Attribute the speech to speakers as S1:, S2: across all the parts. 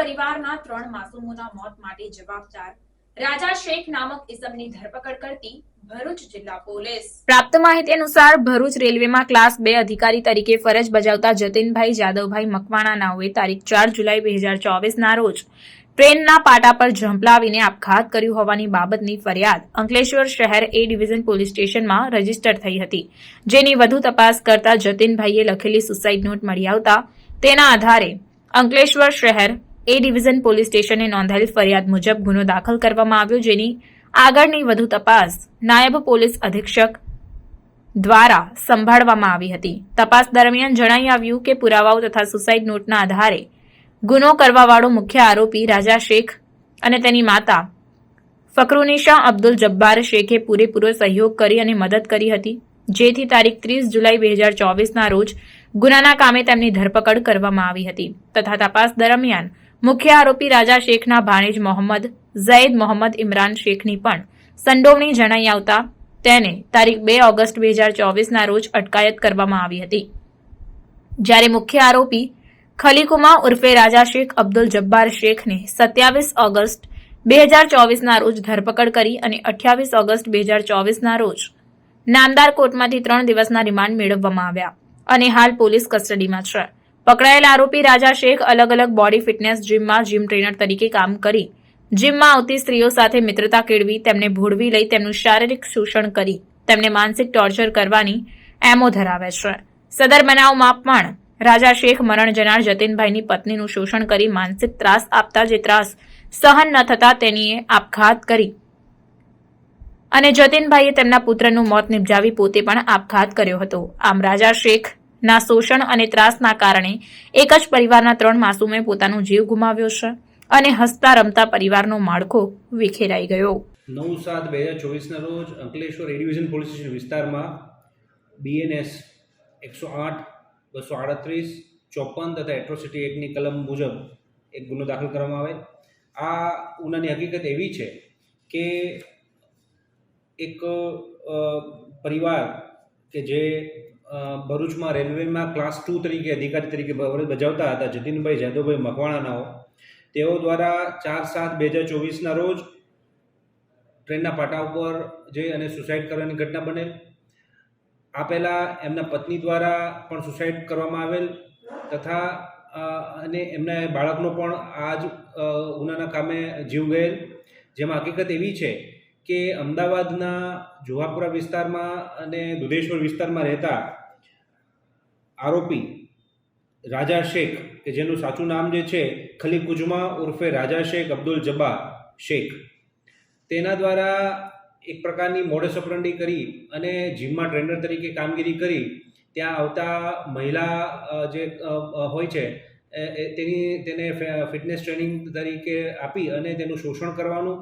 S1: પરિવારના ત્રણ માસૂમોના મોત માટે જવાબદાર રાજા શેખ નામક ઇસમની ધરપકડ કરતી ભરૂચ જિલ્લા પોલીસ. પ્રાપ્ત માહિતી અનુસાર ભરૂચ રેલવેમાં ક્લાસ બે અધિકારી તરીકે ફરજ બજાવતા જતીનભાઈ જાદવભાઈ મકવાણા નાઓએ તારીખ ચાર જુલાઈ બે હજાર ચોવીસના રોજ ટ્રેનના પાટા પર ઝંપલાવીને આપઘાત કર્યું હોવાની બાબતની ફરિયાદ અંકલેશ્વર શહેર એ ડિવિઝન પોલીસ સ્ટેશનમાં રજિસ્ટર થઈ હતી. જેની વધુ તપાસ કરતા જતીનભાઈએ લખેલી સુસાઇડ નોટ મળી આવતા તેના આધારે અંકલેશ્વર શહેર એ ડિવિઝન પોલીસ સ્ટેશને નોંધાયેલ ફરિયાદ મુજબ ગુનો દાખલ કરવામાં આવ્યો જેની આગળની વધુ તપાસ નાયબ પોલીસ અધિક્ષક દ્વારા સંભાળવામાં આવી હતી. તપાસ દરમિયાન જણાઈ આવ્યું કે પુરાવાઓ તથા સુસાઇડ નોટના આધારે ગુનો કરવાવાળો મુખ્ય આરોપી રાજા શેખ અને તેની માતા ફકરુનિશા અબ્દુલ જબ્બાર શેખે પૂરેપૂરો સહયોગ કરી અને મદદ કરી હતી, જેથી તારીખ ત્રીસ જુલાઈ બે હજાર ચોવીસના રોજ ગુનાના કામે તેમની ધરપકડ કરવામાં આવી હતી. તથા તપાસ દરમિયાન મુખ્ય આરોપી રાજા શેખના ભાણેજ મોહમ્મદ, ઝૈદ મોહમ્મદ ઇમરાન શેખની પણ સંડોવણી જણાઈ આવતા તેને તારીખ બે ઓગસ્ટ બે હજાર ચોવીસના રોજ અટકાયત કરવામાં આવી હતી. જ્યારે મુખ્ય આરોપી ખલીકુમા ઉર્ફે રાજા શેખ અબ્દુલ જબ્બાર શેખને સત્યાવીસ ઓગસ્ટ બે હજાર ચોવીસના રોજ ધરપકડ કરી અને અઠ્યાવીસ ઓગસ્ટ બે હજાર ચોવીસના રોજ નામદાર કોર્ટમાંથી ત્રણ દિવસના રિમાન્ડ મેળવવામાં આવ્યા અને હાલ પોલીસ કસ્ટડીમાં છે. પકડાયેલ આરોપી રાજા શેખ અલગ અલગ બોડી ફિટનેસ જીમમાં જીમ ટ્રેનર તરીકે કામ કરી. જીમમાં આવતી સ્ત્રીઓ સાથે મિત્રતા કેળવી, તેમને ભોળવી લઈ તેમનું શારીરિક શોષણ કરી, તેમને માનસિક ટોર્ચર કરવાની એમો ધરાવે છે. સદર બનાવમાં પણ રાજા શેખ મરણ જનાર જતીનભાઈની પત્નીનું શોષણ કરી માનસિક ત્રાસ આપતા જે ત્રાસ સહન ન થતા તેનીએ આપઘાત કરી. અને જતીનભાઈએ તેમના પુત્રનું મોત નિપજાવી પોતે પણ આપઘાત કર્યો હતો. આમ રાજા શેખના શોષણ અને ત્રાસના કારણે એક જ પરિવારના ત્રણ માસૂમે પોતાનો જીવ ગુમાવ્યો છે અને હસતા રમતા પરિવારનો માળખો વિખેરાઈ ગયો.
S2: નવ સાત બે હજાર ચોવીસના રોજ અંકલેશ્વર રેડિવિઝન ડિવિઝન પોલીસ સ્ટેશન વિસ્તારમાં બીએનએસ એકસો આઠ, બસો આડત્રીસ, ચોપન તથા એટ્રોસિટી એક્ટની કલમ મુજબ એક ગુનો દાખલ કરવામાં આવે. આ ગુનાની હકીકત એવી છે કે એક પરિવાર કે જે ભરૂચમાં રેલવેમાં ક્લાસ ટુ તરીકે, અધિકારી તરીકે બજાવતા હતા, જતીનભાઈ જાદવભાઈ મકવાણાનાઓ. તેઓ દ્વારા ચાર સાત બે હજાર ચોવીસના રોજ ટ્રેનના પાટા ઉપર જઈ અને સુસાઇડ કરવાની ઘટના બનેલ. આ પહેલાં એમના પત્ની દ્વારા પણ સુસાઇડ કરવામાં આવેલ તથા અને એમના બાળકનો પણ આ જ ગુનાના કામે જીવ ગયેલ. જેમાં હકીકત એવી છે કે અમદાવાદના જુહાપુરા વિસ્તારમાં અને દુધેશ્વર વિસ્તારમાં રહેતા આરોપી રાજા શેખ, કે જેનું સાચું નામ જે છે ખલી કુજમા ઉર્ફે રાજા શેખ અબ્દુલ જબ્બા શેખ. તેના દ્વારા એક પ્રકારની મોડસ ઓપરંડી કરી અને જીમમાં ટ્રેનર તરીકે કામગીરી કરી. ત્યાં આવતા મહિલા જે હોય છે તેની, તેને ફિટનેસ ટ્રેનિંગ તરીકે આપી અને તેનું શોષણ કરવાનું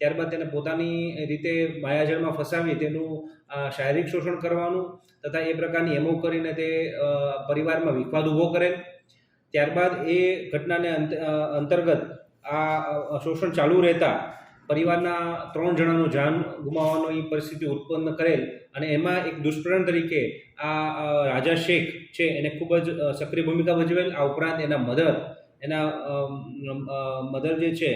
S2: ત્યારબાદ તેને પોતાની રીતે માયાજળમાં ફસાવી તેનું શારીરિક શોષણ કરવાનું તથા એ પ્રકારની એમો કરીને તે પરિવારમાં વિખવાદ ઊભો કરેલ. ત્યારબાદ એ ઘટનાને અંત- અંતર્ગત આ શોષણ ચાલુ રહેતા પરિવારના ત્રણ જણાનું જાન ગુમાવવાની પરિસ્થિતિ ઉત્પન્ન કરેલ અને એમાં એક દુષ્પ્રેરણ તરીકે આ રાજા શેખ છે એને ખૂબ જ સક્રિય ભૂમિકા ભજવેલ. આ ઉપરાંત એના મધર એના મધર જે છે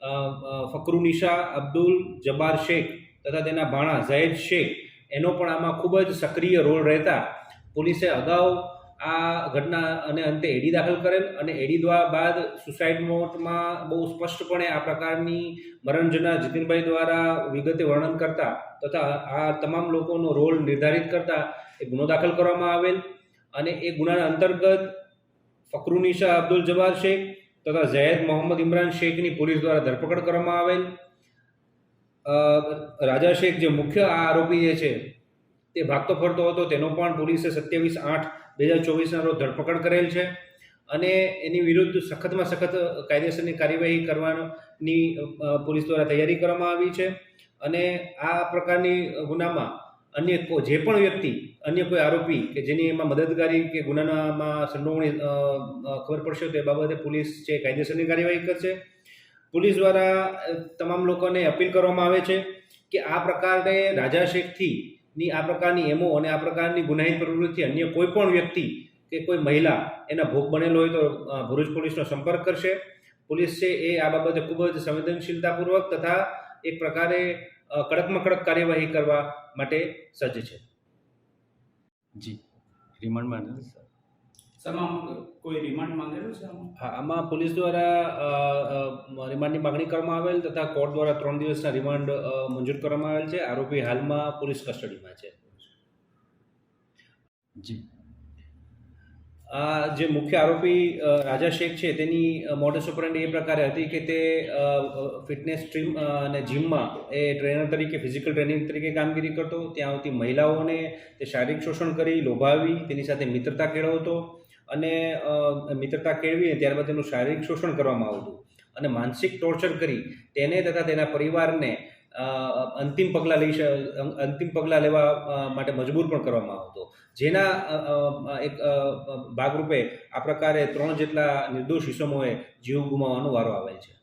S2: ફકરુનિશા અબ્દુલ જબ્બાર શેખ તથા તેના ભાણા ઝૈદ શેખ, એનો પણ આમાં ખૂબ જ સક્રિય રોલ રહેતા પોલીસે અગાઉ આ ઘટના અને અંતે એડી દાખલ કરેલ અને એડી દ્વારા બાદ સુસાઇડ નોટમાં બહુ સ્પષ્ટપણે આ પ્રકારની મરણજના જીતિનભાઈ દ્વારા વિગતે વર્ણન કરતા તથા આ તમામ લોકોનો રોલ નિર્ધારિત કરતા એ ગુનો દાખલ કરવામાં આવેલ અને એ ગુનાના અંતર્ગત ફકરુનિશા અબ્દુલ જબ્બાર શેખ તથા ઝૈદ મોહમ્મદ ઇમરાન શેખની પોલીસ દ્વારા ધરપકડ કરવામાં આવેલ. રાજા શેખ જે મુખ્ય આ આરોપી જે છે, તે ભાગતો ફરતો હતો. તેનો પણ પોલીસે સત્યાવીસ આઠ બે હજાર ચોવીસના રોજ ધરપકડ કરેલ છે અને એની વિરુદ્ધ સખતમાં સખત કાયદેસરની કાર્યવાહી કરવાની પોલીસ દ્વારા તૈયારી કરવામાં આવી છે. અને આ પ્રકારની ગુનામાં અન્ય કોઈ જે પણ વ્યક્તિ, અન્ય કોઈ આરોપી કે જેની એમાં મદદગારી કે ગુનાનામાં સંડોવણી ખબર પડશે તો એ બાબતે પોલીસ છે કાયદેસરની કાર્યવાહી કરશે. પોલીસ દ્વારા તમામ લોકોને અપીલ કરવામાં આવે છે કે આ પ્રકારે રાજા શેખથી ની આ પ્રકારની એમો અને આ પ્રકારની ગુનાહિત પ્રવૃત્તિ અન્ય કોઈ પણ વ્યક્તિ કે કોઈ મહિલા એના ભોગ બનેલો હોય તો ભરૂચ પોલીસનો સંપર્ક કરશે. પોલીસ છે એ આ બાબતે ખૂબ જ સંવેદનશીલતાપૂર્વક તથા એક પ્રકારે કડકમાં કડક કાર્યવાહી કરવા માટે સજ્જ છે.
S3: જી. રિમાન્ડ માંગેલું સર?
S4: સર આમ કોઈ રિમાન્ડ માંગેલું છે
S2: હા આમાં પોલીસ દ્વારા રિમાન્ડની માગણી કરવામાં આવેલ તથા કોર્ટ દ્વારા ત્રણ દિવસના રિમાન્ડ મંજૂર કરવામાં આવેલ છે. આરોપી હાલમાં પોલીસ કસ્ટડીમાં છે.
S3: જી.
S2: આ જે મુખ્ય આરોપી રાજા શેખ છે, તેની મોડસ ઓપરેન્ડી એ પ્રકારે હતી કે તે ફિટનેસ સ્ટ્રીમ અને જીમમાં એ ટ્રેનર તરીકે ફિઝિકલ ટ્રેનિંગ તરીકે કામગીરી કરતો. ત્યાં આવતી મહિલાઓને તે શારીરિક શોષણ કરી, લોભાવી, તેની સાથે મિત્રતા કેળવતો અને મિત્રતા કેળવીને ત્યારબાદ તેનું શારીરિક શોષણ કરવામાં આવતું. અને માનસિક ટોર્ચર કરી. તેને તથા તેના પરિવારને અંતિમ પગલાં લઈ અંતિમ પગલાં લેવા માટે મજબૂર પણ કરવામાં આવતો. જેના એક ભાગરૂપે આ પ્રકારે ત્રણ જેટલા નિર્દોષ ઇસમોએ જીવ ગુમાવવાનો વારો આવેલ છે.